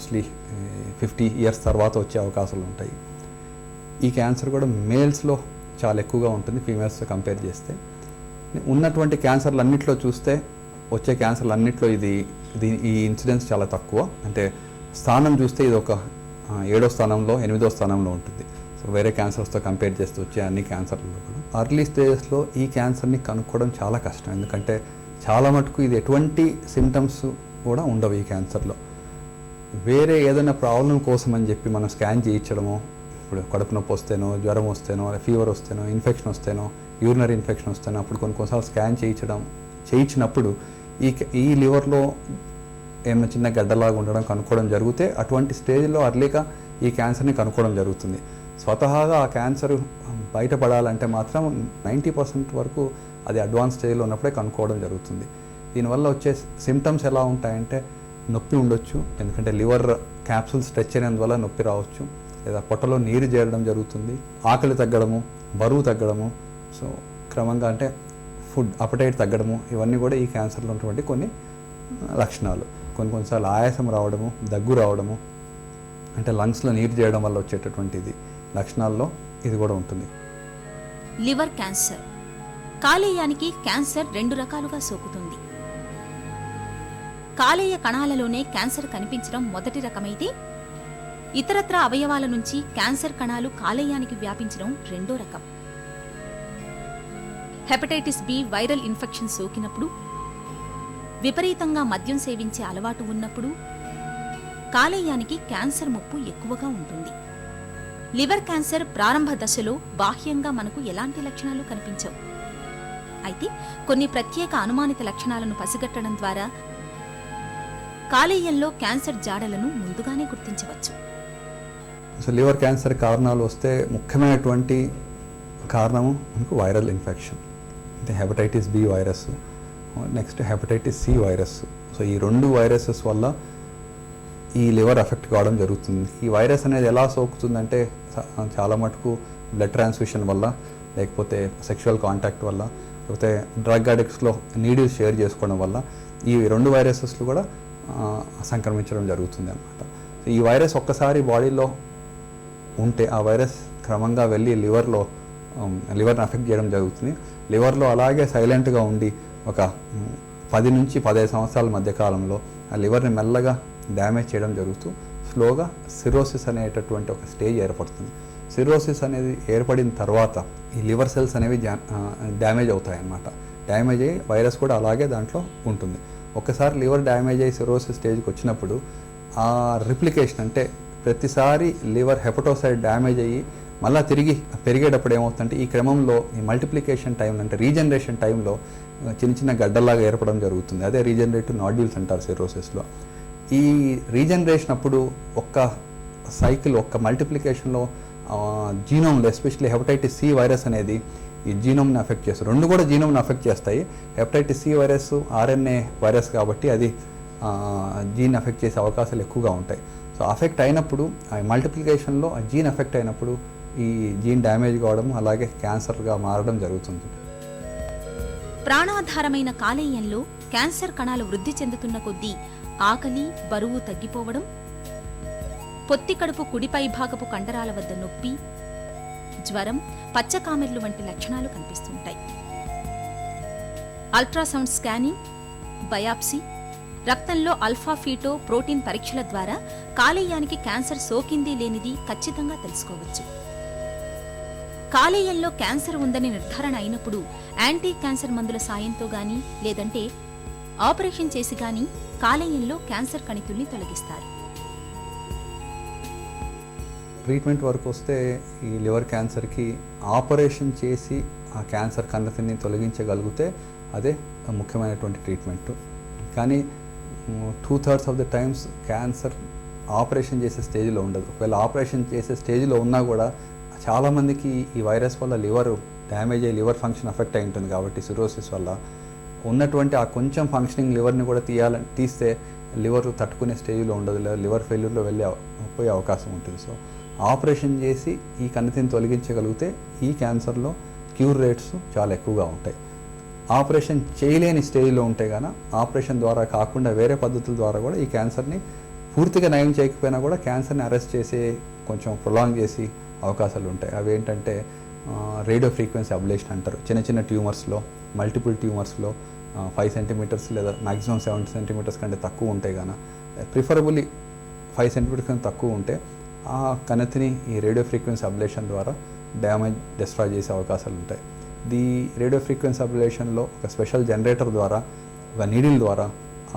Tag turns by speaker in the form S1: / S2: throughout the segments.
S1: Mostly fifty years తర్వాత వచ్చే అవకాశాలు ఉంటాయి. ఈ క్యాన్సర్ కూడా మేల్స్లో చాలా ఎక్కువగా ఉంటుంది ఫీమేల్స్తో కంపేర్ చేస్తే. ఉన్నటువంటి క్యాన్సర్లు అన్నింటిలో చూస్తే వచ్చే క్యాన్సర్లు అన్నింటిలో ఇది దీని ఈ ఇన్సిడెన్స్ చాలా తక్కువ. అంటే స్థానం చూస్తే ఇది ఒక ఏడో స్థానంలో ఎనిమిదో స్థానంలో ఉంటుంది. సో వేరే క్యాన్సర్స్తో కంపేర్ చేస్తూ వచ్చే అన్ని క్యాన్సర్లలో కూడా. అర్లీ స్టేజెస్లో ఈ క్యాన్సర్ని కనుక్కోవడం చాలా కష్టం. ఎందుకంటే చాలా మటుకు ఇది ఎటువంటి సిమ్టమ్స్ కూడా ఉండవు ఈ క్యాన్సర్లో వేరే ఏదైనా ప్రాబ్లం కోసం అని చెప్పి మనం స్కాన్ చేయించడమో ఇప్పుడు కడుపు నొప్పి వస్తేనో జ్వరం వస్తేనో ఫీవర్ వస్తేనో ఇన్ఫెక్షన్ వస్తేనో యూరినరీ ఇన్ఫెక్షన్ వస్తేనో అప్పుడు కొన్ని కొన్నిసార్లు స్కాన్ చేయించడం చేయించినప్పుడు ఈ ఈ లివర్లో ఏమైనా చిన్న గడ్డలాగా ఉండడం కనుక్కోవడం జరిగితే అటువంటి స్టేజ్లో అర్లీగా ఈ క్యాన్సర్ని కనుక్కోవడం జరుగుతుంది. స్వతహాగా ఆ క్యాన్సర్ బయటపడాలంటే మాత్రం నైంటీ పర్సెంట్ వరకు అది అడ్వాన్స్ స్టేజ్లో ఉన్నప్పుడే కనుక్కోవడం జరుగుతుంది. దీనివల్ల వచ్చే సిమ్టమ్స్ ఎలా ఉంటాయంటే నొప్పి ఉండొచ్చు ఎందుకంటే లివర్ క్యాప్సూల్ స్ట్రెచ్ అయినందువల్ల నొప్పి రావచ్చు. లేదా పొట్టలో నీరు చేరడం జరుగుతుంది ఆకలి తగ్గడము బరువు తగ్గడము సో క్రమంగా అంటే ఫుడ్ అపటైట్ తగ్గడము ఇవన్నీ కూడా ఈ క్యాన్సర్లో ఉన్నటువంటి కొన్ని లక్షణాలు. కొన్ని కొన్నిసార్లు ఆయాసం రావడము దగ్గు రావడము అంటే లంగ్స్లో నీరు చేయడం వల్ల వచ్చేటటువంటిది లక్షణాల్లో ఇది కూడా ఉంటుంది.
S2: Liver cancer. కాలేయానికి క్యాన్సర్ రెండు రకాలుగా సోకుతుంది. కాలేయ కణాలలోనే క్యాన్సర్ కనిపించడం మొదటి రకమైతే ఇతరత్ర అవయవాల నుంచి క్యాన్సర్ కణాలు కాలేయానికి వ్యాపించడం రెండో రకం. హెపటైటిస్ బి వైరల్ ఇన్ఫెక్షన్ సోకినప్పుడు విపరీతంగా మద్యం సేవించే అలవాటు ఉన్నప్పుడు కాలేయానికి క్యాన్సర్ ముప్పు ఎక్కువగా ఉంటుంది. లివర్ క్యాన్సర్ ప్రారంభ దశలో బాహ్యంగా మనకు ఎలాంటి లక్షణాలు కనిపించవు. అయితే కొన్ని ప్రత్యేక అనుమానిత లక్షణాలను పసిగట్టడం ద్వారా కాలేయంలో క్యాన్సర్ జాడలను ముందుగానే గుర్తించవచ్చు.
S1: సో లివర్ క్యాన్సర్ కారణాలు వస్తే ముఖ్యమైనటువంటి కారణము మనకు వైరల్ ఇన్ఫెక్షన్. అంటే hepatitis B virus next hepatitis C virus. So ఈ రెండు వైరసెస్ వల్ల ఈ లివర్ ఎఫెక్ట్ కావడం జరుగుతుంది. ఈ వైరస్ అనేది ఎలా సోకుతుందంటే చాలా మటుకు బ్లడ్ ట్రాన్స్ఫ్యూషన్ వల్ల లేకపోతే సెక్షువల్ కాంటాక్ట్ వల్ల లేకపోతే డ్రగ్ అడిక్ట్స్లో నీడిల్స్ షేర్ చేసుకోవడం వల్ల ఈ రెండు వైరసెస్లు కూడా సంక్రమించడం జరుగుతుంది అనమాట ఈ వైరస్ ఒక్కసారి బాడీలో ఉంటే ఆ వైరస్ క్రమంగా వెళ్ళి లివర్లో లివర్ని అఫెక్ట్ చేయడం జరుగుతుంది. లివర్లో అలాగే సైలెంట్గా ఉండి ఒక పది నుంచి పదహైదు సంవత్సరాల మధ్య కాలంలో ఆ లివర్ని మెల్లగా డ్యామేజ్ చేయడం జరుగుతూ స్లోగా సిరోసిస్ అనేటటువంటి ఒక స్టేజ్ ఏర్పడుతుంది. సిరోసిస్ అనేది ఏర్పడిన తర్వాత ఈ లివర్ సెల్స్ అనేవి డ్యామేజ్ అవుతాయి అన్నమాట డ్యామేజ్ అయ్యి వైరస్ కూడా అలాగే దాంట్లో ఉంటుంది. ఒక్కసారి లివర్ డ్యామేజ్ అయ్యి సిరోసిస్ స్టేజ్కి వచ్చినప్పుడు ఆ రిప్లికేషన్ అంటే ప్రతిసారి లివర్ హెపటోసైడ్ డ్యామేజ్ అయ్యి మళ్ళీ తిరిగి పెరిగేటప్పుడు ఏమవుతుందంటే ఈ క్రమంలో ఈ మల్టిప్లికేషన్ టైం అంటే రీజనరేషన్ టైంలో చిన్న చిన్న గడ్డల్లాగా ఏర్పడడం జరుగుతుంది. అదే రీజనరేటివ్ నాడ్యూల్స్ అంటారు సిరోసిస్లో ఈ రీజనరేషన్ అప్పుడు ఒక్క సైకిల్ ఒక్క మల్టిప్లికేషన్లో జీనోమ్లో ఎస్పెషల్లీ హెపటైటిస్ సి వైరస్ అనేది ఈ జీనోమ్ని అఫెక్ట్ చేస్తుంది. రెండు కూడా జీనోమ్ని అఫెక్ట్ చేస్తాయి. Hepatitis C virus RNA virus కాబట్టి అది జీన్ అఫెక్ట్ చేసే అవకాశాలు ఎక్కువగా ఉంటాయి. సో అఫెక్ట్ అయినప్పుడు ఆ మల్టిప్లికేషన్లో ఆ జీన్ అఫెక్ట్ అయినప్పుడు ఈ జీన్ డ్యామేజ్ కావడం అలాగే క్యాన్సర్గా మారడం జరుగుతుంది.
S2: ప్రాణాధారమైన కాలేయంలో క్యాన్సర్ కణాలు వృద్ధి చెందుతున్న కొద్దీ ఆకలి బరువు తగ్గిపోవడం పొత్తి కడుపు కుడిపై భాగపు కండరాల వద్ద నొప్పి జ్వరం పచ్చకామెర్లు వంటి లక్షణాలు కనిపిస్తుంటాయి. అల్ట్రాసౌండ్ స్కానింగ్ బయాప్సీ రక్తంలో అల్ఫా ఫీటో ప్రోటీన్ పరీక్షల ద్వారా కాలేయానికి క్యాన్సర్ సోకింది లేనిది ఖచ్చితంగా తెలుసుకోవచ్చు. కాలేయంలో క్యాన్సర్ ఉందని నిర్ధారణ అయినప్పుడు యాంటీ క్యాన్సర్ మందుల సాయంతో గాని లేదంటే ఆపరేషన్ చేసి గాని కాలేయంలో క్యాన్సర్ కణితుల్ని తొలగిస్తారు.
S1: ట్రీట్మెంట్ వరకు వస్తే ఈ లివర్ క్యాన్సర్కి ఆపరేషన్ చేసి ఆ క్యాన్సర్ కన్నతిని తొలగించగలిగితే అదే ముఖ్యమైనటువంటి ట్రీట్మెంట్. కానీ two thirds of the times cancer operation చేసే స్టేజ్లో ఉండదు. ఒకవేళ ఆపరేషన్ చేసే స్టేజ్లో ఉన్నా కూడా చాలామందికి ఈ వైరస్ వల్ల లివర్ డ్యామేజ్ అయ్యి లివర్ ఫంక్షన్ అఫెక్ట్ అయి ఉంటుంది కాబట్టి సిరోసిస్ వల్ల. ఉన్నటువంటి ఆ కొంచెం ఫంక్షనింగ్ లివర్ని కూడా తీయాలని తీస్తే లివర్ తట్టుకునే స్టేజ్లో ఉండదు లేదా లివర్ ఫెయిల్యూర్లో వెళ్ళే పోయే అవకాశం ఉంటుంది. సో ఆపరేషన్ చేసి ఈ కణితిని తొలగించగలిగితే ఈ క్యాన్సర్లో క్యూర్ రేట్స్ చాలా ఎక్కువగా ఉంటాయి. ఆపరేషన్ చేయలేని స్టేజ్లో ఉంటే గాన ఆపరేషన్ ద్వారా కాకుండా వేరే పద్ధతుల ద్వారా కూడా ఈ క్యాన్సర్ని పూర్తిగా నయం చేయకపోయినా కూడా క్యాన్సర్ని అరెస్ట్ చేసే కొంచెం ప్రొలాంగ్ చేసి అవకాశాలు ఉంటాయి. అవి ఏంటంటే రేడియో ఫ్రీక్వెన్సీ అబ్లేషన్ అంటారు. చిన్న చిన్న ట్యూమర్స్లో మల్టిపుల్ ట్యూమర్స్లో ఫైవ్ సెంటీమీటర్స్ లేదా మ్యాక్సిమం సెవెన్ సెంటీమీటర్స్ కంటే తక్కువ ఉంటే కానీ ప్రిఫరబుల్లీ ఫైవ్ సెంటీమీటర్స్ కంటే తక్కువ ఉంటే ఆ కణతిని ఈ రేడియో ఫ్రీక్వెన్సీ అబ్లేషన్ ద్వారా డ్యామేజ్ డిస్ట్రాయ్ చేసే అవకాశాలు ఉంటాయి. ది రేడియో ఫ్రీక్వెన్సీ అబ్లేషన్లో ఒక స్పెషల్ జనరేటర్ ద్వారా ఒక నీడిల్ ద్వారా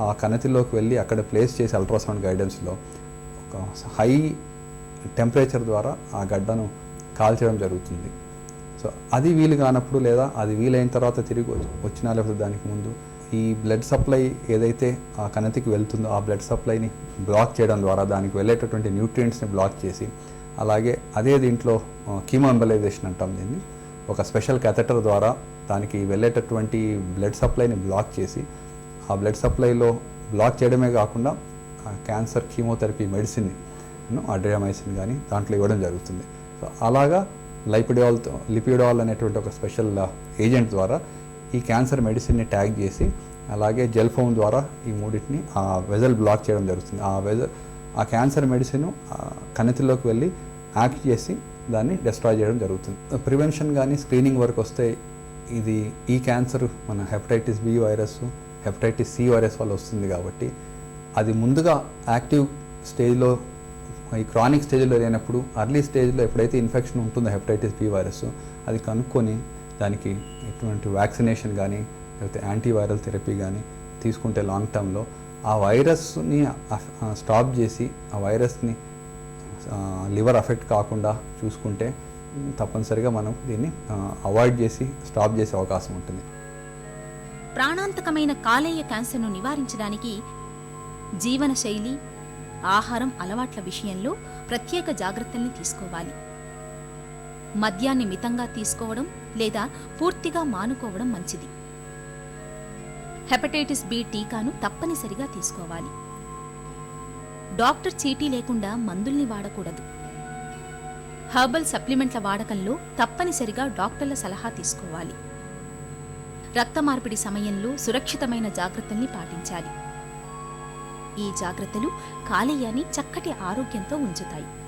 S1: ఆ కణతిలోకి వెళ్ళి అక్కడ ప్లేస్ చేసి అల్ట్రాసౌండ్ గైడెన్స్లో ఒక హై టెంపరేచర్ ద్వారా ఆ గడ్డను కాల్చడం జరుగుతుంది. సో అది వీలు కానప్పుడు లేదా అది వీలైన తర్వాత తిరిగి వచ్చి- వచ్చినా లేకపోతే దానికి ముందు ఈ బ్లడ్ సప్లై ఏదైతే ఆ కణతికి వెళ్తుందో ఆ బ్లడ్ సప్లైని బ్లాక్ చేయడం ద్వారా దానికి వెళ్ళేటటువంటి న్యూట్రియంట్స్ని బ్లాక్ చేసి అలాగే అదే దీంట్లో కీమోఎంబలైజేషన్ అంటాం దీన్ని. ఒక స్పెషల్ కెథటర్ ద్వారా దానికి వెళ్ళేటటువంటి బ్లడ్ సప్లైని బ్లాక్ చేసి ఆ బ్లడ్ సప్లైలో బ్లాక్ చేయడమే కాకుండా క్యాన్సర్ కీమోథెరపీ మెడిసిన్ అడ్రియామైసిన్ కానీ దాంట్లో ఇవ్వడం జరుగుతుంది. సో అలాగా లైపిడాల్ లిపిడాల్ అనేటువంటి ఒక స్పెషల్ ఏజెంట్ ద్వారా ఈ క్యాన్సర్ మెడిసిన్ని ట్యాగ్ చేసి అలాగే జెల్ ఫోమ్ ద్వారా ఈ మూడింటిని ఆ వెజల్ బ్లాక్ చేయడం జరుగుతుంది. ఆ వెజల్ ఆ క్యాన్సర్ మెడిసిన్ కణితిలోకి వెళ్ళి యాక్ట్ చేసి దాన్ని డిస్ట్రాయ్ చేయడం జరుగుతుంది. ప్రివెన్షన్ కానీ స్క్రీనింగ్ వరకు వస్తే ఇది ఈ క్యాన్సర్ మన hepatitis B virus hepatitis C virus వల్ల వస్తుంది కాబట్టి అది ముందుగా యాక్టివ్ స్టేజ్లో ఈ క్రానిక్ స్టేజ్లో లేనప్పుడు అర్లీ స్టేజ్లో ఎప్పుడైతే ఇన్ఫెక్షన్ ఉంటుందో హెపటైటిస్ బి వైరస్ అది కనుక్కొని దానికి ఎటువంటి వ్యాక్సినేషన్ కానీ లేకపోతే యాంటీవైరల్ థెరపీ కానీ తీసుకుంటే లాంగ్ టర్మ్లో ఆ వైరస్ని స్టాప్ చేసి ఆ వైరస్ని లివర్ అఫెక్ట్ కాకుండా చూసుకుంటే తప్పనిసరిగా మనం దీన్ని అవాయిడ్ చేసి స్టాప్ చేసే అవకాశం ఉంటుంది.
S2: ప్రాణాంతకమైన కాలేయ క్యాన్సర్ను నివారించడానికి జీవనశైలి ఆహారం అలవాట్ల విషయంలో ప్రత్యేక జాగ్రత్తల్ని తీసుకోవాలి. మద్యాన్ని మితంగా తీసుకోవడం లేదా పూర్తిగా మానుకోవడం మంచిది. హెపటైటిస్ బి టీకాను తప్పనిసరిగా తీసుకోవాలి. డాక్టర్ చీటీ లేకుండా మందుల్ని వాడకూడదు. హర్బల్ సప్లిమెంట్ల వాడకంలో తప్పనిసరిగా డాక్టర్ల సలహా తీసుకోవాలి. రక్త మార్పిడి సమయంలో సురక్షితమైన జాగ్రత్తల్ని పాటించాలి. ఈ జాగ్రత్తలు కాలేయాన్ని చక్కటి ఆరోగ్యంతో ఉంచుతాయి.